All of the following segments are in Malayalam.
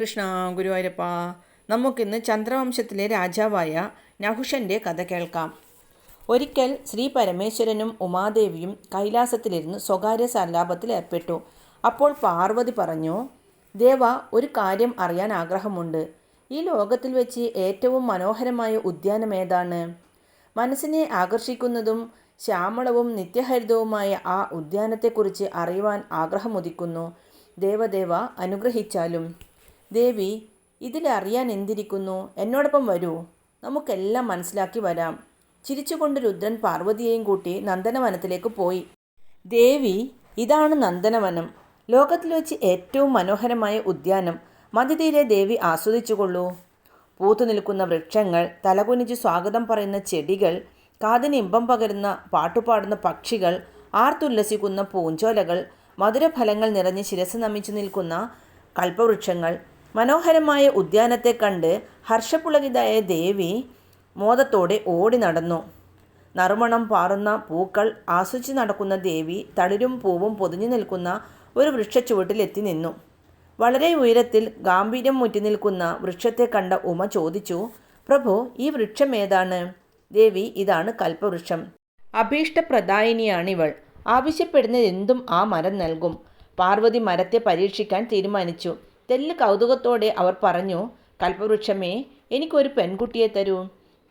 കൃഷ്ണ ഗുരുവായൂരപ്പ നമുക്കിന്ന് ചന്ദ്രവംശത്തിലെ രാജാവായ നഹുഷന്റെ കഥ കേൾക്കാം. ഒരിക്കൽ ശ്രീ പരമേശ്വരനും ഉമാദേവിയും കൈലാസത്തിലിരുന്ന് സ്വകാര്യ സല്ലാപത്തിൽ ഏർപ്പെട്ടു. അപ്പോൾ പാർവതി പറഞ്ഞു ദേവ ഒരു കാര്യം അറിയാൻ ആഗ്രഹമുണ്ട്. ഈ ലോകത്തിൽ വെച്ച് ഏറ്റവും മനോഹരമായ ഉദ്യാനം ഏതാണ്? മനസ്സിനെ ആകർഷിക്കുന്നതും ശ്യാമളവും നിത്യഹരിതവുമായ ആ ഉദ്യാനത്തെക്കുറിച്ച് അറിയുവാൻ ആഗ്രഹമുദിക്കുന്നു ദേവദേവ അനുഗ്രഹിച്ചാലും. ദേവി ഇതിലറിയാൻ എന്തിരിക്കുന്നു? എന്നോടൊപ്പം വരൂ. നമുക്കെല്ലാം മനസ്സിലാക്കി വരാം. ചിരിച്ചുകൊണ്ട് രുദ്രൻ പാർവതിയെയും കൂട്ടി നന്ദനവനത്തിലേക്ക് പോയി. ദേവി ഇതാണ് നന്ദനവനം. ലോകത്തിൽ വെച്ച് ഏറ്റവും മനോഹരമായ ഉദ്യാനം. മതിതീരെ ദേവി ആസ്വദിച്ചുകൊള്ളൂ. പൂത്തു നിൽക്കുന്ന വൃക്ഷങ്ങൾ തലകുനിച്ച് സ്വാഗതം പറയുന്ന ചെടികൾ കാതിന് ഇമ്പം പകരുന്ന പാട്ടുപാടുന്ന പക്ഷികൾ ആർത്തുല്ലസിക്കുന്ന പൂഞ്ചോലകൾ മധുരഫലങ്ങൾ നിറഞ്ഞ് ശിരസ് നമിച്ചു നിൽക്കുന്ന കൽപ്പവൃക്ഷങ്ങൾ മനോഹരമായ ഉദ്യാനത്തെ കണ്ട് ഹർഷപുളകിതായ ദേവി മോദത്തോടെ ഓടി നടന്നു. നറുമണം പാറുന്ന പൂക്കൾ ആസ്വദിച്ച് നടക്കുന്ന ദേവി തളിരും പൂവും പൊതിഞ്ഞു നിൽക്കുന്ന ഒരു വൃക്ഷച്ചുവട്ടിലെത്തി നിന്നു. വളരെ ഉയരത്തിൽ ഗാംഭീര്യം മുറ്റി നിൽക്കുന്ന വൃക്ഷത്തെ കണ്ട ഉമ ചോദിച്ചു പ്രഭു ഈ വൃക്ഷം ഏതാണ്? ദേവി ഇതാണ് കൽപ്പവൃക്ഷം. അഭീഷ്ടപ്രദായിനിയാണിവൾ. ആവശ്യപ്പെടുന്നതെന്തും ആ മരം നൽകും. പാർവതി മരത്തെ പരീക്ഷിക്കാൻ തീരുമാനിച്ചു. തെല്ല് കൗതുകത്തോടെ അവർ പറഞ്ഞു കൽപ്പവൃക്ഷമേ എനിക്കൊരു പെൺകുട്ടിയെ തരൂ.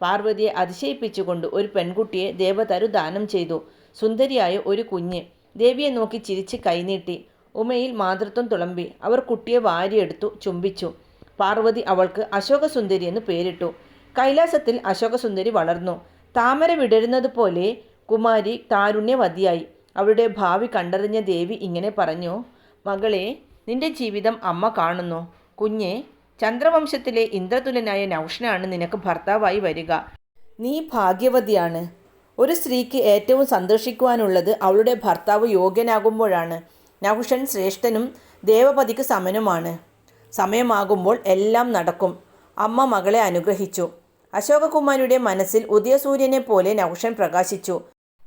പാർവതിയെ അതിശയിപ്പിച്ചുകൊണ്ട് ഒരു പെൺകുട്ടിയെ ദേവതരു ദാനം ചെയ്തു. സുന്ദരിയായ ഒരു കുഞ്ഞ് ദേവിയെ നോക്കി ചിരിച്ച് കൈനീട്ടി. ഉമയിൽ മാതൃത്വം തുളമ്പി അവർ കുട്ടിയെ വാരിയെടുത്തു ചുംബിച്ചു. പാർവതി അവൾക്ക് അശോകസുന്ദരി എന്ന് പേരിട്ടു. കൈലാസത്തിൽ അശോകസുന്ദരി വളർന്നു. താമര വിടരുന്നത് പോലെ കുമാരി താരുണ്യവതിയായി. അവളുടെ ഭാവി കണ്ടറിഞ്ഞ ദേവി ഇങ്ങനെ പറഞ്ഞു മകളെ നിന്റെ ജീവിതം അമ്മ കാണുന്നു. കുഞ്ഞെ ചന്ദ്രവംശത്തിലെ ഇന്ദ്രതുലനായ നൗഷനാണ് നിനക്ക് ഭർത്താവായി വരിക. നീ ഭാഗ്യവതിയാണ്. ഒരു സ്ത്രീക്ക് ഏറ്റവും സന്തോഷിക്കുവാനുള്ളത് അവളുടെ ഭർത്താവ് യോഗ്യനാകുമ്പോഴാണ്. നഹുഷൻ ശ്രേഷ്ഠനും ദേവപതിക്ക് സമനുമാണ്. സമയമാകുമ്പോൾ എല്ലാം നടക്കും. അമ്മ മകളെ അനുഗ്രഹിച്ചു. അശോകകുമാരിയുടെ മനസ്സിൽ ഉദയസൂര്യനെ പോലെ നൗഷൻ പ്രകാശിച്ചു.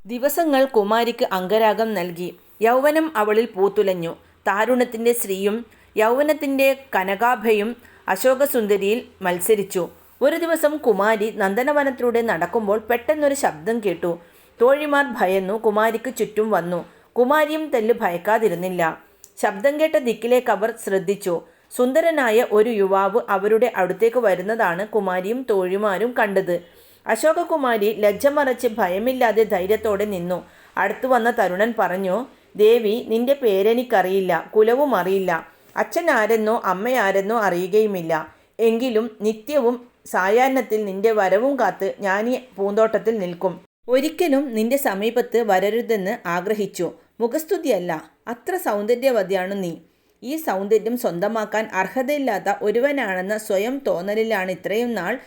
ദിവസങ്ങൾ കുമാരിക്ക് അംഗരാഗം നൽകി. യൗവനം അവളിൽ പൂത്തുലഞ്ഞു. താരുണ്യത്തിന്റെ സ്ത്രീയും യൗവനത്തിന്റെ കനകാഭയും അശോകസുന്ദരിയിൽ മത്സരിച്ചു. ഒരു ദിവസം കുമാരി നന്ദനവനത്തിലൂടെ നടക്കുമ്പോൾ പെട്ടെന്നൊരു ശബ്ദം കേട്ടു. തോഴിമാർ ഭയന്നു കുമാരിക്ക് ചുറ്റും വന്നു. കുമാരിയും തെല്ല് ഭയക്കാതിരുന്നില്ല. ശബ്ദം കേട്ട ദിക്കിലേക്ക് അവർ ശ്രദ്ധിച്ചു. സുന്ദരനായ ഒരു യുവാവ് അവരുടെ അടുത്തേക്ക് വരുന്നതാണ് കുമാരിയും തോഴിമാരും കണ്ടത്. അശോകകുമാരി ലജ്ജമറച്ച് ഭയമില്ലാതെ ധൈര്യത്തോടെ നിന്നു. അടുത്തു വന്ന തരുണൻ പറഞ്ഞു ദേവി നിന്റെ പേരെനിക്കറിയില്ല കുലവും അറിയില്ല. അച്ഛൻ ആരെന്നോ അമ്മയാരെന്നോ അറിയുകയുമില്ല. എങ്കിലും നിത്യവും സായാഹ്നത്തിൽ നിന്റെ വരവും കാത്ത് ഞാൻ ഈ പൂന്തോട്ടത്തിൽ നിൽക്കും. ഒരിക്കലും നിന്റെ സമീപത്ത് വരരുതെന്ന് ആഗ്രഹിച്ചു. മുഖസ്തുതിയല്ല അത്ര സൗന്ദര്യവതിയാണ് നീ. ഈ സൗന്ദര്യം സ്വന്തമാക്കാൻ അർഹതയില്ലാത്ത ഒരുവനാണെന്ന സ്വയം തോന്നലിലാണ് ഇത്രയും നാൾ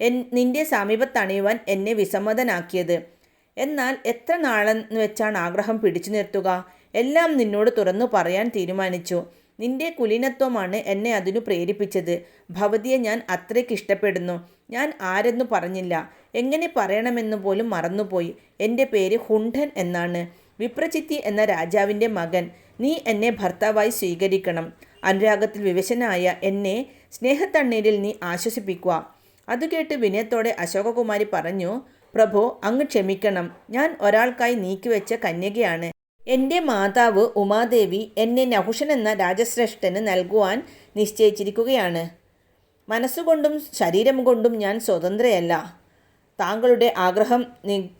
എൻ നിന്റെ സമീപത്തണിയുവാൻ എന്നെ വിസമ്മതനാക്കിയത്. എന്നാൽ എത്ര നാളെന്ന് വെച്ചാണ് ആഗ്രഹം പിടിച്ചു നിർത്തുക? എല്ലാം നിന്നോട് തുറന്നു പറയാൻ തീരുമാനിച്ചു. നിന്റെ കുലീനത്വമാണ് എന്നെ അതിനു പ്രേരിപ്പിച്ചത്. ഭവതിയെ ഞാൻ അത്രയ്ക്ക് ഇഷ്ടപ്പെടുന്നു. ഞാൻ ആരെന്നു പറഞ്ഞില്ല. എങ്ങനെ പറയണമെന്ന് പോലും മറന്നുപോയി. എന്റെ പേര് ഹുണ്ടൻ എന്നാണ്. വിപ്രചിത്തി എന്ന രാജാവിന്റെ മകൻ. നീ എന്നെ ഭർത്താവായി സ്വീകരിക്കണം. അനുരാഗത്തിൽ വിവശനായ എന്നെ സ്നേഹത്തണ്ണീരിൽ നീ ആശ്വസിപ്പിക്കുക. അത് കേട്ട് വിനയത്തോടെ അശോകകുമാരി പറഞ്ഞു പ്രഭു അങ്ങ് ക്ഷമിക്കണം. ഞാൻ ഒരാൾക്കായി നീക്കിവെച്ച കന്യകയാണ്. എന്റെ മാതാവ് ഉമാദേവി എന്നെ നഹുഷൻ എന്ന രാജശ്രേഷ്ഠന് നൽകുവാൻ നിശ്ചയിച്ചിരിക്കുകയാണ്. മനസ്സുകൊണ്ടും ശരീരം കൊണ്ടും ഞാൻ സ്വതന്ത്രയല്ല. താങ്കളുടെ ആഗ്രഹം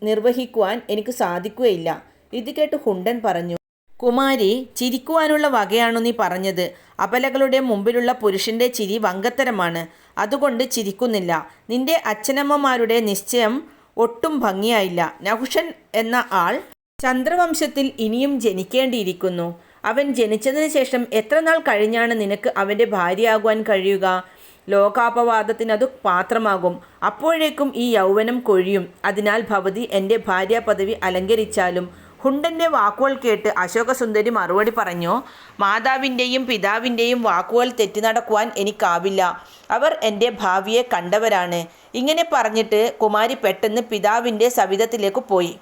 നിർവഹിക്കുവാൻ എനിക്ക് സാധിക്കുകയില്ല. ഇത് കേട്ട് ഹുണ്ടൻ പറഞ്ഞു. കുമാരി ചിരിക്കുവാനുള്ള വകയാണു നീ പറഞ്ഞത്. അപലകളുടെ മുമ്പിലുള്ള പുരുഷന്റെ ചിരി വങ്കത്തരമാണ്. അതുകൊണ്ട് ചിരിക്കുന്നില്ല. നിന്റെ അച്ഛനമ്മമാരുടെ നിശ്ചയം ഒട്ടും ഭംഗിയായില്ല. നഹുഷൻ എന്ന ആൾ ചന്ദ്രവംശത്തിൽ ഇനിയും ജനിക്കേണ്ടിയിരിക്കുന്നു. അവൻ ജനിച്ചതിന് ശേഷം എത്ര നാൾ കഴിഞ്ഞാണ് നിനക്ക് അവന്റെ ഭാര്യയാകുവാൻ കഴിയുക? ലോകാപവാദത്തിന് അത് പാത്രമാകും. അപ്പോഴേക്കും ഈ യൗവനം കൊഴിയും. അതിനാൽ ഭവതി എന്റെ ഭാര്യാ പദവി അലങ്കരിച്ചാലും ഹുണ്ടന്റെ വാക്കുകൾ കേട്ട് അശോകസുന്ദരി മറുപടി പറഞ്ഞു മാതാവിന്റെയും പിതാവിന്റെയും വാക്കുകൾ തെറ്റി നടക്കുവാൻ എനിക്കാവില്ല. അവർ എന്റെ ഭാവിയെ കണ്ടവരാണ്. ഇങ്ങനെ പറഞ്ഞിട്ട് കുമാരി പെട്ടെന്ന് പിതാവിന്റെ സവിധത്തിലേക്ക് പോയി.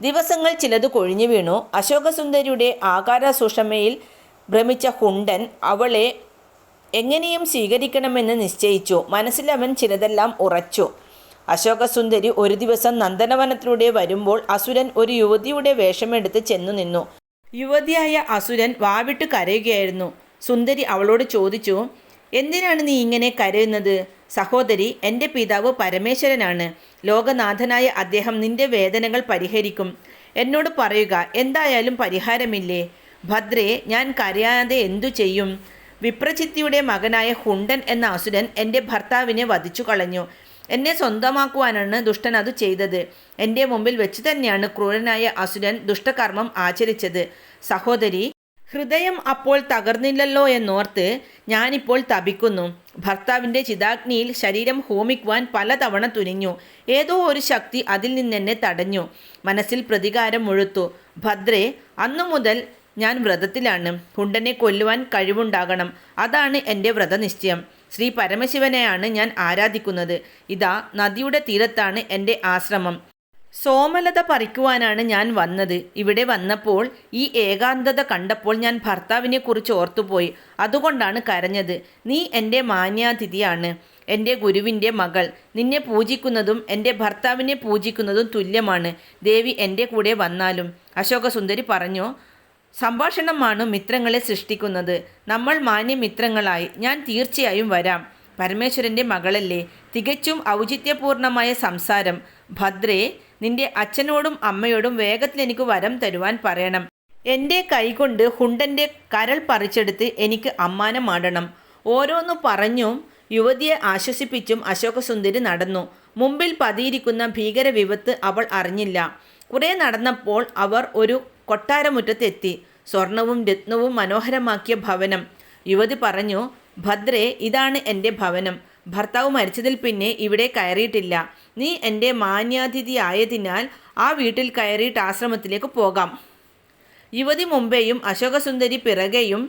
ദിവസങ്ങൾ ചിലത് കൊഴിഞ്ഞു വീണു. അശോകസുന്ദരിയുടെ ആകാര സുഷമയിൽ ഭ്രമിച്ച ഹുണ്ടൻ അവളെ എങ്ങനെയും സ്വീകരിക്കണമെന്ന് നിശ്ചയിച്ചു. മനസ്സിലവൻ ചിലതെല്ലാം ഉറച്ചു. അശോകസുന്ദരി ഒരു ദിവസം നന്ദനവനത്തിലൂടെ വരുമ്പോൾ അസുരൻ ഒരു യുവതിയുടെ വേഷമെടുത്ത് ചെന്നു നിന്നു. യുവതിയായ അസുരൻ വാവിട്ട് കരയുകയായിരുന്നു. സുന്ദരി അവളോട് ചോദിച്ചു എന്തിനാണ് നീ ഇങ്ങനെ കരയുന്നത്? സഹോദരി എന്റെ പിതാവ് പരമേശ്വരനാണ്. ലോകനാഥനായ അദ്ദേഹം നിന്റെ വേദനകൾ പരിഹരിക്കും. എന്നോട് പറയുക എന്തായാലും പരിഹാരമില്ലേ? ഭദ്രേ ഞാൻ കരയാതെ എന്തു ചെയ്യും? വിപ്രചിത്തിയുടെ മകനായ ഹുണ്ടൻ എന്ന അസുരൻ എന്റെ ഭർത്താവിനെ വധിച്ചു കളഞ്ഞു എന്നെ സ്വന്തമാക്കുവാനാണ് ദുഷ്ടൻ അത് ചെയ്തത്. എന്റെ മുമ്പിൽ വെച്ച് തന്നെയാണ് ക്രൂരനായ അസുരൻ ദുഷ്ടകർമ്മം ആചരിച്ചത്. സഹോദരി ഹൃദയം അപ്പോൾ തകർന്നില്ലല്ലോ എന്നോർത്ത് ഞാനിപ്പോൾ തപിക്കുന്നു. ഭർത്താവിന്റെ ചിതാഗ്നിയിൽ ശരീരം ഹോമിക്കുവാൻ പലതവണ തുനിഞ്ഞു. ഏതോ ഒരു ശക്തി അതിൽ നിന്നെന്നെ തടഞ്ഞു. മനസ്സിൽ പ്രതികാരം മുഴുത്തു. ഭദ്രേ അന്നു മുതൽ ഞാൻ വ്രതത്തിലാണ്. ഹുണ്ടനെ കൊല്ലുവാൻ കഴിവുണ്ടാകണം. അതാണ് എന്റെ വ്രതനിശ്ചയം. ശ്രീ പരമശിവനെയാണ് ഞാൻ ആരാധിക്കുന്നത്. ഇതാ നദിയുടെ തീരത്താണ് എന്റെ ആശ്രമം. സോമലത പറിക്കുവാനാണ് ഞാൻ വന്നത്. ഇവിടെ വന്നപ്പോൾ ഈ ഏകാന്തത കണ്ടപ്പോൾ ഞാൻ ഭർത്താവിനെ കുറിച്ച് ഓർത്തുപോയി. അതുകൊണ്ടാണ് കരഞ്ഞത്. നീ എന്റെ മാന്യാതിഥിയാണ്. എന്റെ ഗുരുവിന്റെ മകൾ. നിന്നെ പൂജിക്കുന്നതും എന്റെ ഭർത്താവിനെ പൂജിക്കുന്നതും തുല്യമാണ്. ദേവി എന്റെ കൂടെ വന്നാലും. അശോകസുന്ദരി പറഞ്ഞു? സംഭാഷണമാണ് മിത്രങ്ങളെ സൃഷ്ടിക്കുന്നത്. നമ്മൾ മാന്യമിത്രങ്ങളായി ഞാൻ തീർച്ചയായും വരാം. പരമേശ്വരന്റെ മകളല്ലേ തികച്ചും ഔചിത്യപൂർണമായ സംസാരം. ഭദ്രേ നിന്റെ അച്ഛനോടും അമ്മയോടും വേഗത്തിൽ എനിക്ക് വരം തരുവാൻ പറയണം. എന്റെ കൈകൊണ്ട് ഹുണ്ടന്റെ കരൾ പറിച്ചെടുത്ത് എനിക്ക് അമ്മാനമാടണം ഓരോന്ന് പറഞ്ഞും യുവതിയെ ആശ്വസിപ്പിച്ചും അശോകസുന്ദരി നടന്നു. മുമ്പിൽ പതിയിരിക്കുന്ന ഭീകര വിപത്ത് അവൾ അറിഞ്ഞില്ല. കുറേ നടന്നപ്പോൾ അവർ ഒരു കൊട്ടാരമുറ്റത്തെത്തി സ്വർണവും രത്നവും മനോഹരമാക്കിയ ഭവനം. യുവതി പറഞ്ഞു ഭദ്രേ ഇതാണ് എന്റെ ഭവനം. ഭർത്താവ് മരിച്ചതിൽ പിന്നെ ഇവിടെ കയറിയിട്ടില്ല. നീ എന്റെ മാന്യാതിഥി ആയതിനാൽ ആ വീട്ടിൽ കയറിയിട്ട് ആശ്രമത്തിലേക്ക് പോകാം യുവതി മുമ്പേയും അശോകസുന്ദരി പിറകെയും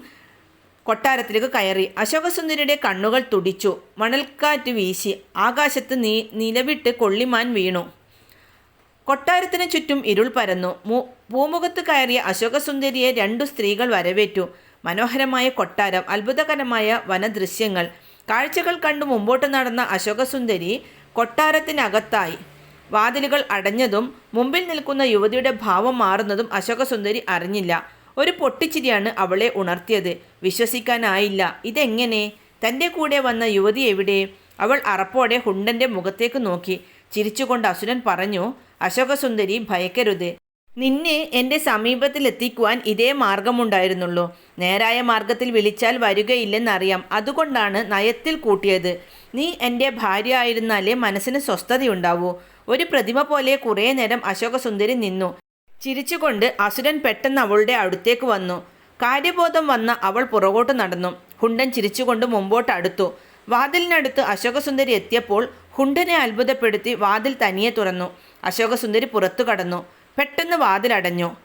കൊട്ടാരത്തിലേക്ക് കയറി. അശോകസുന്ദരിയുടെ കണ്ണുകൾ തുടിച്ചു. മണൽക്കാറ്റ് വീശി. ആകാശത്ത് നീ നിലവിട്ട് കൊള്ളിമാൻ വീണു. കൊട്ടാരത്തിന് ചുറ്റും ഇരുൾ പരന്നു. മൂ പൂമുഖത്ത് കയറിയ അശോകസുന്ദരിയെ രണ്ടു സ്ത്രീകൾ വരവേറ്റു. മനോഹരമായ കൊട്ടാരം അത്ഭുതകരമായ വനദൃശ്യങ്ങൾ. കാഴ്ചകൾ കണ്ടു മുമ്പോട്ട് നടന്ന അശോകസുന്ദരി കൊട്ടാരത്തിനകത്തായി. വാതിലുകൾ അടഞ്ഞതും മുമ്പിൽ നിൽക്കുന്ന യുവതിയുടെ ഭാവം മാറുന്നതും അശോകസുന്ദരി അറിഞ്ഞില്ല. ഒരു പൊട്ടിച്ചിരിയാണ് അവളെ ഉണർത്തിയത്. വിശ്വസിക്കാനായില്ല. ഇതെങ്ങനെ? തന്റെ കൂടെ വന്ന യുവതി എവിടെ? അവൾ അറപ്പോടെ ഹുണ്ടന്റെ മുഖത്തേക്ക് നോക്കി. ചിരിച്ചുകൊണ്ട് അസുരൻ പറഞ്ഞു അശോകസുന്ദരി ഭയക്കരുത്. നിന്നെ എന്റെ സമീപത്തിലെത്തിക്കുവാൻ ഇതേ മാർഗമുണ്ടായിരുന്നുള്ളൂ. നേരായ മാർഗത്തിൽ വിളിച്ചാൽ വരികയില്ലെന്നറിയാം. അതുകൊണ്ടാണ് നയത്തിൽ കൂട്ടിയത്. നീ എന്റെ ഭാര്യ ആയിരുന്നാലേ മനസ്സിന് സ്വസ്ഥതയുണ്ടാവൂ. ഒരു പ്രതിമ പോലെ കുറേ നേരം അശോകസുന്ദരി നിന്നു. ചിരിച്ചുകൊണ്ട് അസുരൻ പെട്ടെന്ന് അവളുടെ അടുത്തേക്ക് വന്നു. കാര്യബോധം വന്ന അവൾ പുറകോട്ട് നടന്നു. ഹുണ്ടൻ ചിരിച്ചുകൊണ്ട് മുമ്പോട്ട് അടുത്തു. വാതിലിനടുത്ത് അശോകസുന്ദരി എത്തിയപ്പോൾ ഹുണ്ടനെ അത്ഭുതപ്പെടുത്തി വാതിൽ തനിയെ തുറന്നു. അശോകസുന്ദരി പുറത്തു കടന്നു. പെട്ടെന്ന് വാതിലടഞ്ഞു.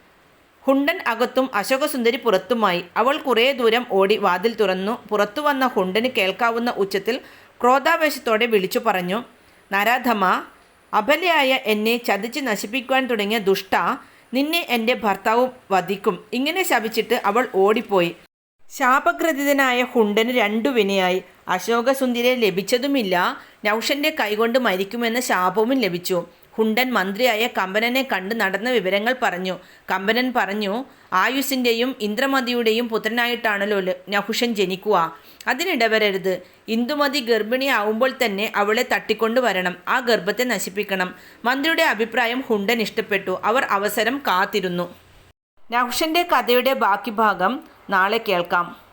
ഹുണ്ടൻ അകത്തും അശോകസുന്ദരി പുറത്തുമായി. അവൾ കുറേ ദൂരം ഓടി വാതിൽ തുറന്നു. പുറത്തു വന്ന ഹുണ്ടന് കേൾക്കാവുന്ന ഉച്ചത്തിൽ ക്രോധാവേശത്തോടെ വിളിച്ചു പറഞ്ഞു നരാധമ അബലയായ എന്നെ ചതിച്ച് നശിപ്പിക്കുവാൻ തുടങ്ങിയ ദുഷ്ട നിന്നെ എന്റെ ഭർത്താവ് വധിക്കും. ഇങ്ങനെ ശപിച്ചിട്ട് അവൾ ഓടിപ്പോയി. ശാപഗ്രഥിതനായ ഹുണ്ടന് രണ്ടു വിനയായി. അശോകസുന്ദരിയെ ലഭിച്ചതുമില്ല. നൗഷന്റെ കൈകൊണ്ട് മരിക്കുമെന്ന ശാപവും ലഭിച്ചു. ഹുണ്ടൻ മന്ത്രിയായ കമ്പനനെ കണ്ട് നടന്ന വിവരങ്ങൾ പറഞ്ഞു. കമ്പനൻ പറഞ്ഞു ആയുസിന്റെയും ഇന്ദ്രമതിയുടെയും പുത്രനായിട്ടാണല്ലോ നഹുഷൻ ജനിക്കുക. അതിനിടവരരുത്. ഇന്ദുമതി ഗർഭിണിയാവുമ്പോൾ തന്നെ അവളെ തട്ടിക്കൊണ്ടു വരണം. ആ ഗർഭത്തെ നശിപ്പിക്കണം. മന്ത്രിയുടെ അഭിപ്രായം ഹുണ്ടൻ ഇഷ്ടപ്പെട്ടു. അവർ അവസരം കാത്തിരുന്നു. നഹുഷന്റെ കഥയുടെ ബാക്കി ഭാഗം നാളെ കേൾക്കാം.